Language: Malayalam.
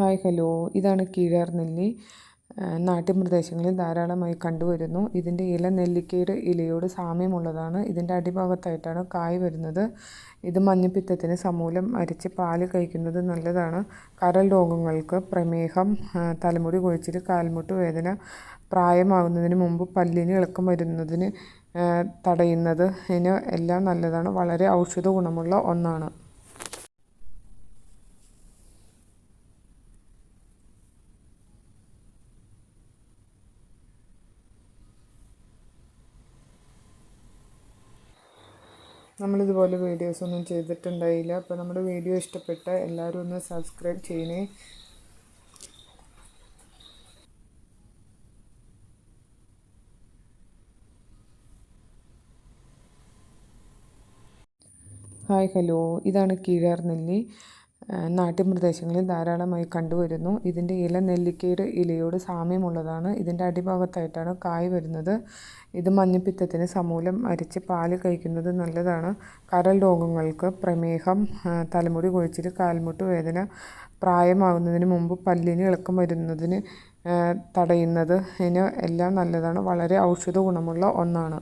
Hi hello. ഇതാണ് കീഴാർ നെല്ലി. നാട്ടിൻ പ്രദേശങ്ങളിൽ ധാരാളമായി കണ്ടുവരുന്നു. ഇതിന്റെ ഇല നെല്ലിക്കയുടെ ഇലയോട് സാമ്യമുള്ളതാണ്. ഇതിന്റെ അടിഭാഗത്തായിട്ടാണ് കായ് വരുന്നത്. ഇത് മഞ്ഞപ്പിത്തത്തിന് സമൂലം അരിച്ച് പാൽ കഴിക്കുന്നത് നല്ലതാണ്. കരൽ രോഗങ്ങൾക്ക് പ്രമേഹം തലമുടി കൊഴിച്ചിൽ കാൽമുട്ട് വേദന പ്രായമാകുന്നതിന് മുമ്പ് പല്ലിന് ഇളക്കം വരുന്നതിന് തടയുന്നത് ഇതിന് എല്ലാം നല്ലതാണ്. വളരെ ഔഷധ ഗുണമുള്ള ഒന്നാണ്. നമ്മളിതുപോലെ വീഡിയോസ് ഒന്നും ചെയ്തിട്ടുണ്ടായില്ല. അപ്പോൾ നമ്മുടെ വീഡിയോ ഇഷ്ടപ്പെട്ട എല്ലാവരും ഒന്ന് സബ്സ്ക്രൈബ് ചെയ്യണേ. Hi hello. ഇതാണ് കീഴാർ നെല്ലി നാട്ടിൻ പ്രദേശങ്ങളിൽ ധാരാളമായി കണ്ടുവരുന്നു. ഇതിന്റെ ഇല നെല്ലിക്കയുടെ ഇലയോട് സാമ്യമുള്ളതാണ്. ഇതിന്റെ അടിഭാഗത്തായിട്ടാണ് കായ് വരുന്നത്. ഇത് മഞ്ഞപ്പിത്തത്തിന് സമൂലം അരിച്ച് പാൽ കഴിക്കുന്നത് നല്ലതാണ്. കരൾ രോഗങ്ങൾക്ക് പ്രമേഹം തലമുടി കൊഴിച്ചിൽ കാൽമുട്ട് വേദന പ്രായമാകുന്നതിന് മുമ്പ് പല്ലിന് ഇളക്കം വരുന്നതിന് തടയുന്നത് ഇതിന് എല്ലാം നല്ലതാണ്. വളരെ ഔഷധ ഗുണമുള്ള ഒന്നാണ്.